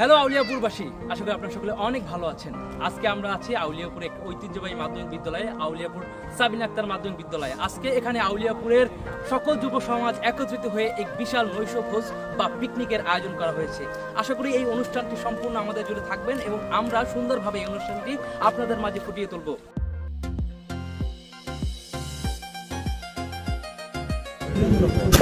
Hello আউলিয়াপুরবাসী, আশা করি আপনারা সকলে অনেক ভালো আছেন। আজকে আমরা আছি আউলিয়াপুর এক ঐতিহ্যবাহী মাধ্যমিক বিদ্যালয়ে, আউলিয়াপুর সাবিন আক্তার মাধ্যমিক বিদ্যালয়ে। আজকে এখানে আউলিয়াপুরের সকল যুব সমাজ একত্রিত হয়ে এক বিশাল নৈশভোজ বা পিকনিকের আয়োজন করা হয়েছে। আশা করি এই অনুষ্ঠানটি সম্পূর্ণ আমাদের জুড়ে থাকবেন এবং আমরা সুন্দরভাবে এই অনুষ্ঠানটি আপনাদের মাঝে ফুটিয়ে তুলব। Yallah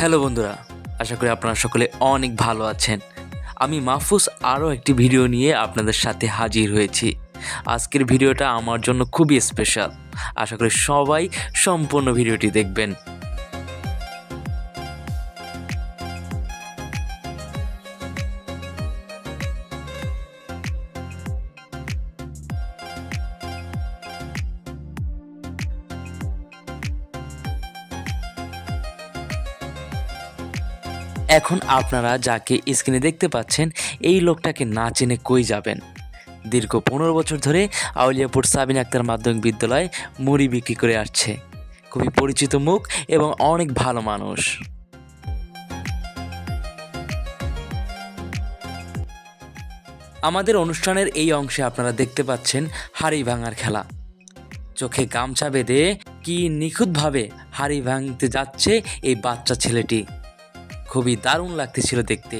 হ্যালো বন্ধুরা, আশা করি আপনারা সকলে অনেক ভালো আছেন। আমি মাহফুজ আরও একটি ভিডিও নিয়ে আপনাদের সাথে হাজির হয়েছি। আজকের ভিডিওটা আমার জন্য খুবই স্পেশাল আশা করি সবাই সম্পূর্ণ ভিডিওটি দেখবেন। এখন আপনারা যাকে স্ক্রিনে দেখতে পাচ্ছেন, এই লোকটাকে না চেনে কই যাবেন? দীর্ঘ পনেরো বছর ধরে আউলিয়াপুর সাবিন আক্তার মাধ্যমিক বিদ্যালয়ে মুড়ি বিক্রি করে আসছে। খুবই পরিচিত মুখ এবং অনেক ভালো মানুষ। আমাদের অনুষ্ঠানের এই অংশে আপনারা দেখতে পাচ্ছেন হাড়ি ভাঙার খেলা। চোখে গামছা বেঁধে কি নিখুঁতভাবে হাড়ি ভাঙতে যাচ্ছে এই বাচ্চা ছেলেটি। খুবই দারুণ লাগতেছিল দেখতে।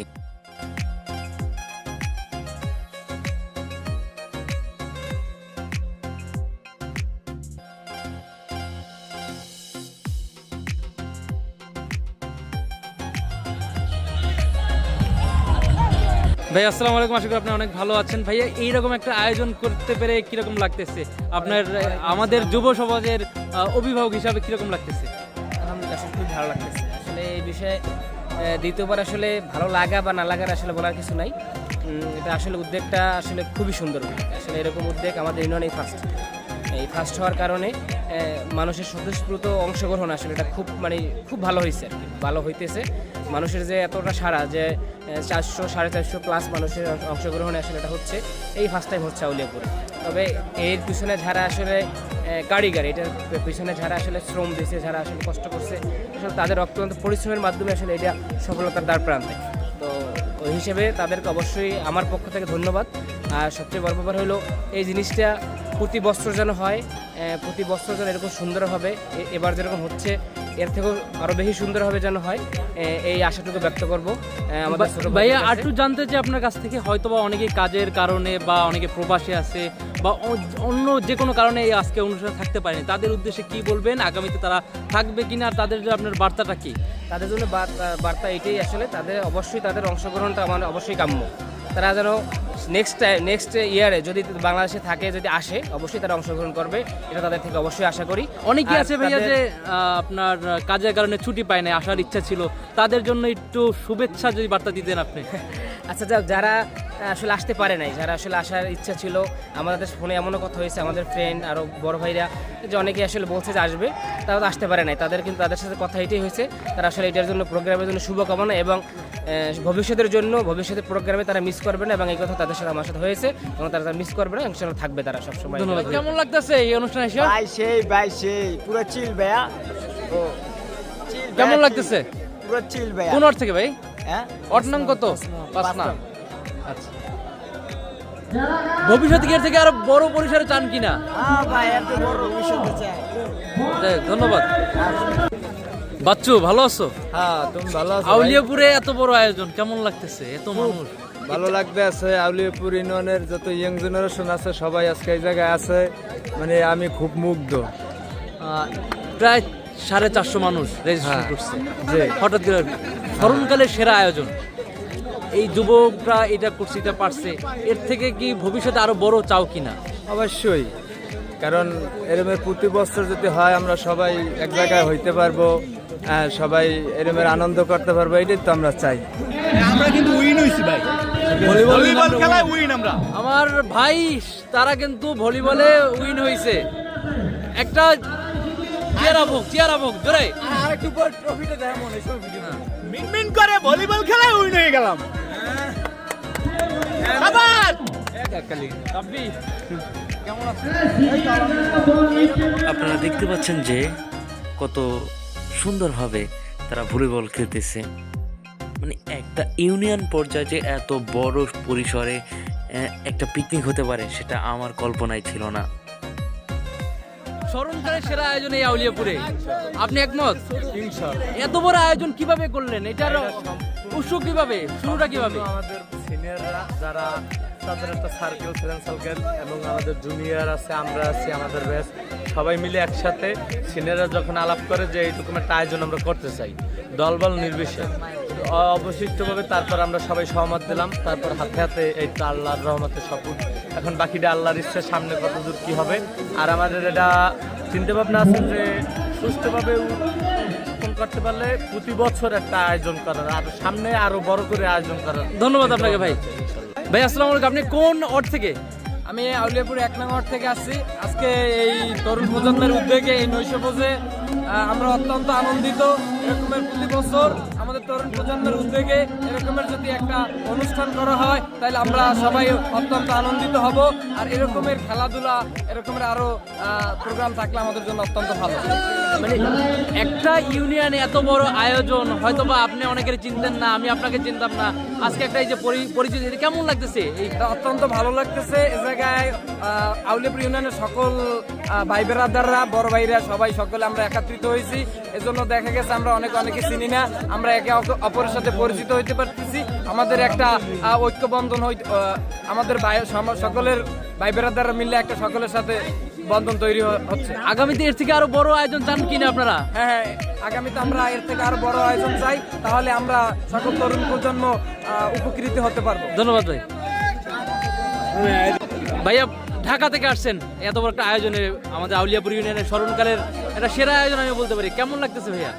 ভাই আসসালামু আলাইকুম। আশা করি আপনি অনেক ভালো আছেন। ভাইয়া এইরকম একটা আয়োজন করতে পেরে কীরকম লাগতেছে? আপনার আমাদের যুব সমাজের আহ, অভিভাবক হিসাবে কীরকম লাগতেছে? আলহামদুলিল্লাহ খুবই ভালো লাগতেছে। আসলে এই বিষয়ে দ্বিতীয়বার আসলে ভালো লাগা বা না লাগার আসলে বলার কিছু নাই। এটা আসলে উদ্যোগটা আসলে খুবই সুন্দর। আসলে এরকম উদ্যোগ আমাদের ইউনিয়নেই ফার্স্ট এই ফার্স্ট হওয়ার কারণে মানুষের স্বতঃস্ফূর্ত অংশগ্রহণ আসলে এটা খুব মানে খুব ভালো হয়েছে আর কি, ভালো হইতেছে। মানুষের যে এতটা সারা যে চারশো, সাড়ে চারশো প্লাস মানুষের অংশ- অংশগ্রহণে আসলে এটা হচ্ছে, এই ফার্স্ট টাইম হচ্ছে আউলিয়াপুরে। তবে এর পিছনে যারা আসলে কারিগর, এটার পিছনে যারা আসলে শ্রম দিয়েছে যারা আসলে কষ্ট করছে, আসলে তাদের অক্লান্ত পরিশ্রমের মাধ্যমে আসলে এটা সফলতার দ্বার প্রান্তে। তো ওই হিসেবে তাদেরকে অবশ্যই আমার পক্ষ থেকে ধন্যবাদ। আর সবচেয়ে বড় ব্যাপার হলো, এই জিনিসটা প্রতি বছর যেন হয় প্রতি বছর যেন এরকম সুন্দর হবে এ- এবার যেরকম হচ্ছে এর থেকেও আরও বেশি সুন্দর হবে যেন হয় এই আশাটুকু ব্যক্ত করব আমাদের ভাইয়া। আরটু জানতে চাই আপনার কাছ থেকে হয়তোবা অনেকে কাজের কারণে বা অনেকে প্রবাসে আছে বা অন্য যে কোনো কারণে এই আজকে অনুষ্ঠানে থাকতে পারেনি তাদের উদ্দেশ্যে কি বলবেন? আগামীতে তারা থাকবে কিনা? আর তাদের যে আপনার বার্তাটা কি? তাদের জন্য বার্তা- বার্তা এটাই আসলে তাদের অবশ্যই তাদের অংশগ্রহণটা আমার অবশ্যই কাম্য। তারা যেন নেক্সট টাইম নেক্সট ইয়ারে যদি বাংলাদেশে থাকে যদি আসে অবশ্যই তারা অংশগ্রহণ করবে। এটা তাদের থেকে অবশ্যই আশা করি। অনেকে আছে ভাইয়া যে আপনার কাজের কারণে ছুটি পায় না আসার ইচ্ছা ছিল। তাদের জন্য একটু শুভেচ্ছা যদি বার্তা দিতেন আপনি। আচ্ছা যাক যারা আসলে আসতে পারে নাই যারা আসলে আসার ইচ্ছা ছিল আমাদের ফোনে এমনও কথা হয়েছে আমাদের ফ্রেন্ড আরও বড় ভাইরা যে অনেকে আসলে বলছে যে আসবে তারা তো আসতে পারে নাই। তাদের কিন্তু তাদের সাথে কথা এটাই হয়েছে তারা আসলে এটার জন্য প্রোগ্রামের জন্য শুভকামনা এবং ভবিষ্যতের জন্য ভবিষ্যতের প্রোগ্রামে তারা মিস করবে না এবং এই কথা তাদের সাথে আমার সাথে হয়েছে এবং তারা মিস করবে না ইনশাল্লাহ থাকবে তারা সবসময় ধন্যবাদ। কেমন লাগতেছে এই অনুষ্ঠানে এসে? ভাই সেই ভাই সেই পুরো চিল ভাইয়া। ও কেমন লাগতেছে? পুরো চিল ভাইয়া। কোন অর্থ থেকে ভাই? হ্যাঁ? অট নাম কত? পাঁচ নাম। আচ্ছা। ভবিষ্যতে এর থেকে আরও বড় পরিসরে চান কিনা? হ্যাঁ ভাই এত বড় ভবিষ্যতে চাই ধন্যবাদ। বাচ্চু ভালো আছো? হ্যাঁ তুমি ভালো আছো আউলিয়াপুরে এত বড় আয়োজন কেমন লাগতেছে? এত মানুষ। ভালো লাগবে আছে আউলিয়াপুর ইউনিয়নের যত ইয়াং জেনারেশন আছে সবাই আজকে এই জায়গায় আছে। মানে আমি খুব মুগ্ধ। প্রায় সাড়ে চারশো মানুষ রেজিস্ট্রেশন হ্যাঁ। করছে। যে হঠাৎ করে স্মরণকালের সেরা আয়োজন। এই যুবকরা এটা করছে এটা পারছে। এর থেকে কি ভবিষ্যতে আরও বড় চাও কিনা? অবশ্যই। কারণ এরমের প্রতি বছর যদি হয় আমরা সবাই এক জায়গায় হইতে পারব হ্যাঁ সবাই এরমের আনন্দ করতে পারব এটাই তো আমরা চাই। আমরা কিন্তু উইন হইছি ভাই। ভলিবল খেলায় উইন আমরা। আমার ভাই তারা কিন্তু ভলিবলে উইন হয়েছে একটা চেয়ার আবক চেয়ার আবক জোরে। আর পর ট্রফিটা দেয় মনে হয় মিনমিন করে ভলিবল খেলায় উইন হয়ে গেলাম। আবার আছেন? আপনারা দেখতে পাচ্ছেন যে কত সুন্দরভাবে তারা ভলিবল খেলতেছে। মানে একটা ইউনিয়ন পর্যায়ে যে এত বড় পরিসরে একটা পিকনিক হতে পারে সেটা আমার কল্পনায় ছিল না। স্মরণকালের সেরা আয়োজন এই আউলিয়াপুরে। আপনি একমত? এত বড় আয়োজন কীভাবে করলেন? এটার উৎস কীভাবে? শুরুটা কীভাবে? আমাদের সিনিয়ররা যারা তাদের একটা সার্কেল ফ্রেন্ড সার্কেল এবং আমাদের জুনিয়র আছে আমরা আছি আমাদের ব্যাচ সবাই মিলে একসাথে সিনিয়ররা যখন আলাপ করে যে এইরকম একটা আয়োজন আমরা করতে চাই দলবল নির্বিশেষে। অবশিষ্টভাবে তারপর আমরা সবাই সহমত দিলাম। তারপর হাতে হাতে এই তো আল্লাহর রহমতে সপুর এখন বাকিটা আল্লাহর ইচ্ছা সামনে কত দূর কী হবে? আর আমাদের এটা চিন্তা ভাবনা আছে যে সুস্থভাবে করতে পারলে প্রতি বছর একটা আয়োজন করার আর সামনে আরও বড় করে আয়োজন করার। ধন্যবাদ আপনাকে ভাই। ভাই আসসালামু আলাইকুম। আপনি কোন ওয়ার্ড থেকে? আমি আউলিয়াপুর এক নম্বর থেকে আসছি। আজকে এই তরুণ প্রজন্মের উদ্যোগে এই নৈশ ভোজে আমরা অত্যন্ত আনন্দিত। এরকমের প্রতি বছর তরুণ প্রজন্মের উদ্যোগে এরকমের যদি একটা অনুষ্ঠান করা হয় তাহলে আমরা সবাই অত্যন্ত আনন্দিত হব। আর এরকমের খেলাধুলা এরকমের আরও প্রোগ্রাম থাকলে আমাদের জন্য অত্যন্ত ভালো। মানে একটা ইউনিয়নে এত বড় আয়োজন হয়তো বা আপনি অনেকের চিনতেন না আমি আপনাকে চিনতাম না। আজকে একটা এই যে পরি- পরিচিতি এটা কেমন লাগতেছে? এটা অত্যন্ত ভালো লাগতেছে। এ জায়গায় আহ, আউলিয়াপুর ইউনিয়নের সকল ভাই বেরাদাররা বড় ভাইরা সবাই সকলে আমরা একত্রিত হয়েছি। এজন্য দেখা গেছে আমরা অনেক অনেকে চিনি না। আমরা একে অপরের সাথে পরিচিত হইতে পারতেছি। আমাদের একটা ঐক্যবন্ধন হই আমাদের সকলের ভাই বেরাদাররা মিলে একটা সকলের সাথে বন্ধন তৈরি হচ্ছে। আগামীতে এর থেকে আরও বড় আয়োজন চান কিনা আপনারা? হ্যাঁ হ্যাঁ আগামীতে আমরা এর থেকে আরও বড় আয়োজন চাই। তাহলে আমরা সকল তরুণ প্রজন্ম উপকৃত হতে পারব। ধন্যবাদ ভাই। ভাইয়া ঢাকা থেকে আসছেন। এত বড় একটা আয়োজনে আমাদের আউলিয়াপুর ইউনিয়নের স্মরণকালের একটা সেরা আয়োজন আমি বলতে পারি। কেমন লাগতেছে ভাইয়া?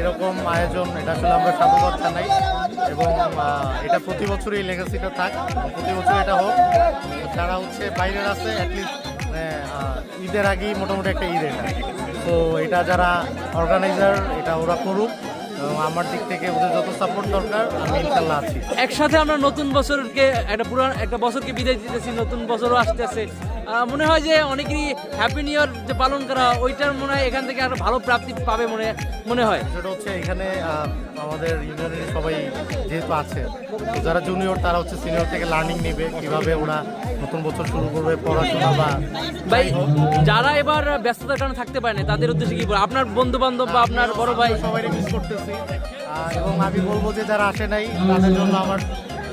এরকম আয়োজন, এটা আসলে আমরা সাধুবাদ জানাই এবং এটা প্রতি বছরই লেগেসিটা থাক প্রতি বছর এটা হোক। যারা হচ্ছে বাইরের আছে অ্যাটলিস্ট ঈদের আগেই মোটামুটি একটা ঈদ এটা। তো এটা যারা অর্গানাইজার এটা ওরা করুক। আমার দিক থেকে ওদের যত সাপোর্ট দরকার, আমি ইনশাল্লাহ আছি। একসাথে আমরা নতুন বছরকে, একটা পুরান, একটা বছরকে বিদায় দিতেছি, নতুন বছরও আসতেছে। মনে হয় যে অনেকেরই হ্যাপি নিউ ইয়ার যে পালন করা ওইটার মনে হয় এখান থেকে আরও ভালো প্রাপ্তি পাবে মনে মনে হয়। সেটা হচ্ছে এখানে আমাদের ইউনিয়নের সবাই যেহেতু আছে যারা জুনিয়র তারা হচ্ছে সিনিয়র থেকে লার্নিং নেবে কীভাবে ওরা নতুন বছর শুরু করবে পড়াশোনা বা ভাই যারা এবার ব্যস্ততার কারণে থাকতে পারে না তাদের উদ্দেশ্যে কি বলব? আপনার বন্ধু বান্ধব বা আপনার বড় ভাই? সবাই মিস করতেছি। এবং আমি বলব যে যারা আসে নাই তাদের জন্য আমার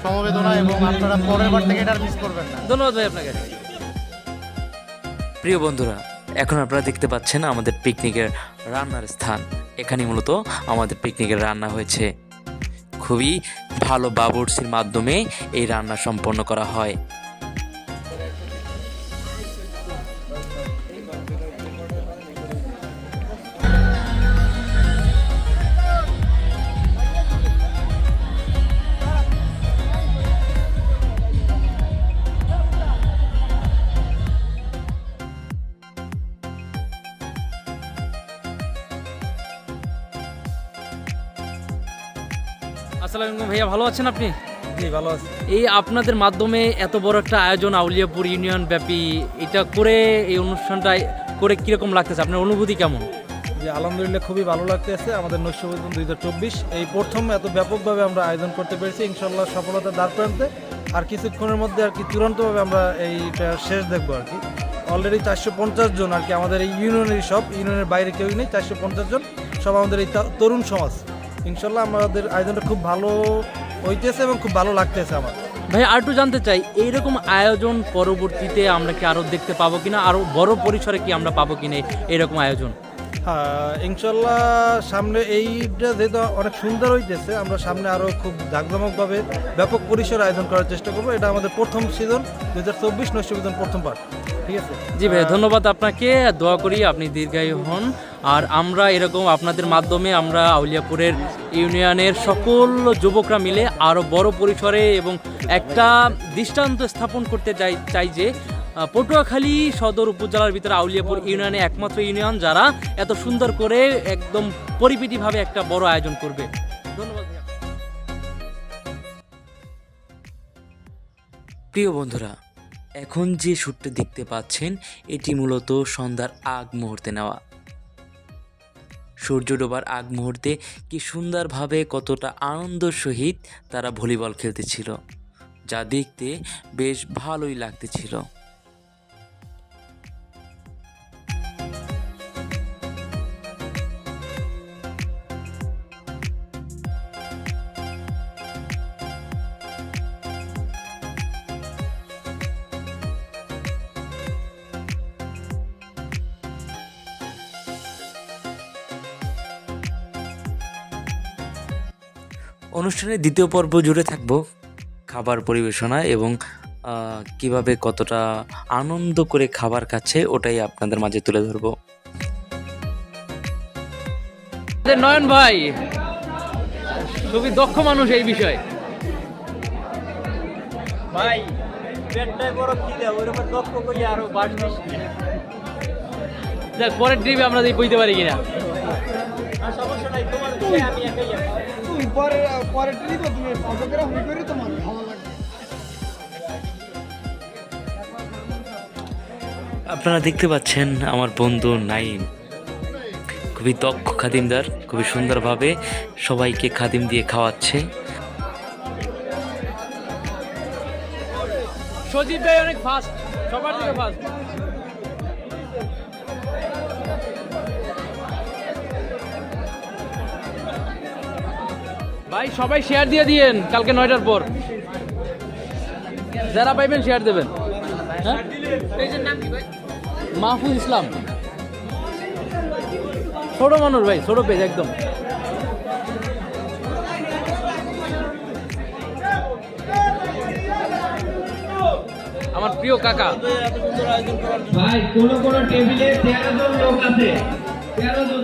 সমবেদনা এবং আপনারা পরের বার থেকে এটা মিস করবেন না। ধন্যবাদ ভাই আপনাকে। প্রিয় বন্ধুরা, এখন আপনারা দেখতে পাচ্ছেন আমাদের পিকনিকের রান্নার স্থান। এখানে মূলত আমাদের পিকনিকের রান্না হয়েছে। খুবই ভালো বাবুর্সির মাধ্যমে এই রান্না সম্পন্ন করা হয়। আসসালামু ভাইয়া ভালো আছেন আপনি? জি ভালো আছে। এই আপনাদের মাধ্যমে এত বড় একটা আয়োজন আউলিয়াপুর ইউনিয়ন ব্যাপী এটা করে এই অনুষ্ঠানটা করে কীরকম লাগতেছে? আপনার অনুভূতি কেমন? যে আলহামদুলিল্লাহ খুবই ভালো লাগতেছে। আমাদের নৈশবোধন দুই হাজার চব্বিশ এই প্রথম এত ব্যাপকভাবে আমরা আয়োজন করতে পেরেছি ইনশাল্লাহ সফলতা দ্বার প্রান্তে। আর কিছুক্ষণের মধ্যে আর কি চূড়ান্তভাবে আমরা এইটা শেষ দেখব আর কি। অলরেডি চারশো পঞ্চাশ জন আর কি আমাদের এই ইউনিয়নের সব ইউনিয়নের বাইরে কেউই নেই চারশো পঞ্চাশ জন সব আমাদের এই তরুণ সমাজ। ইনশাল্লাহ আমাদের আয়োজনটা খুব ভালো হইতেছে এবং খুব ভালো লাগতেছে আমার। ভাই আর একটু জানতে চাই এইরকম আয়োজন পরবর্তীতে আমরা কি আরও দেখতে পাবো কিনা? আরও বড় পরিসরে কি আমরা পাবো কিনা এরকম আয়োজন? হ্যাঁ ইনশাল্লাহ সামনে এইটা যেহেতু অনেক সুন্দর হইতেছে আমরা সামনে আরও খুব জাঁকজমকভাবে ব্যাপক পরিসরে আয়োজন করার চেষ্টা করব। এটা আমাদের প্রথম সিজন দু হাজার চব্বিশ নৈশবিজন প্রথম পার্ট ঠিক আছে? জি ভাই ধন্যবাদ আপনাকে। দোয়া করি আপনি দীর্ঘায়ু হন। আর আমরা এরকম আপনাদের মাধ্যমে আমরা আউলিয়াপুরের ইউনিয়নের সকল যুবকরা মিলে আরও বড় পরিসরে এবং একটা দৃষ্টান্ত স্থাপন করতে চাই চাই যে পটুয়াখালী সদর উপজেলার ভিতরে আউলিয়াপুর ইউনিয়নে একমাত্র ইউনিয়ন যারা এত সুন্দর করে একদম পরিপিটিভাবে একটা বড় আয়োজন করবে। ধন্যবাদ প্রিয় বন্ধুরা, এখন যে শ্যুটটা দেখতে পাচ্ছেন, এটি মূলত সন্ধ্যার আগ মুহূর্তে নেওয়া। সূর্য ডোবার আগ মুহূর্তে কি সুন্দরভাবে কতটা আনন্দ সহিত তারা ভলিবল খেলতেছিল, যা দেখতে বেশ ভালোই লাগতেছিল। অনুষ্ঠানের দ্বিতীয় পর্ব জুড়ে থাকব খাবার পরিবেশনা এবং আহ, কীভাবে কতটা আনন্দ করে খাবার খাচ্ছে ওটাই আপনাদের মাঝে তুলে ধরবো। নয়ন ভাই খুবই দক্ষ মানুষ এই বিষয়ে। ভাই পেটটাই বড় খিদে ওরকম দক্ষ করি আরও বাড়বে দেখ পরের ট্রিপে আমরা বইতে পারি কিনা। সমস্যা নাই তোমার আমি একাই পরে পরে ট্রিপ তুমি ফটোগ্রাফি করে তোমার ভালো লাগবে। আপনারা দেখতে পাচ্ছেন আমার বন্ধু নাইম। খুবই দক্ষ খাদিমদার খুবই সুন্দরভাবে সবাইকে খাদিম দিয়ে খাওয়াচ্ছে। সজীব ভাই অনেক ফাস্ট সবার থেকে ফাস্ট ভাই, সবাই শেয়ার দিয়ে দিয়েন, কালকে নয়টার পর। যারা পাইবেন শেয়ার দেবেন। হ্যাঁ? মাহফুজ ইসলাম। ছোট মানুষ ভাই, ছোট পেজ একদম। আমার প্রিয় কাকা। ভাই, কোন কোন টেবিলে তেরো জন লোক আছে। তেরো জন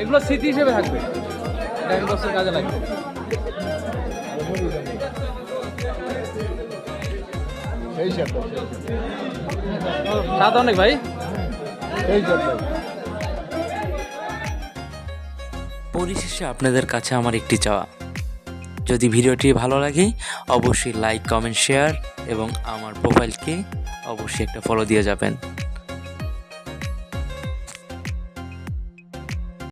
এগুলো স্মৃতি হিসেবে থাকবে। বছর কাজে লাগবে। স্বাদ অনেক ভাই। পরিশেষে আপনাদের কাছে আমার একটি চাওয়া। যদি ভিডিওটি ভালো লাগে অবশ্যই লাইক কমেন্ট শেয়ার এবং আমার প্রোফাইলকে অবশ্যই একটা ফলো দিয়ে যাবেন।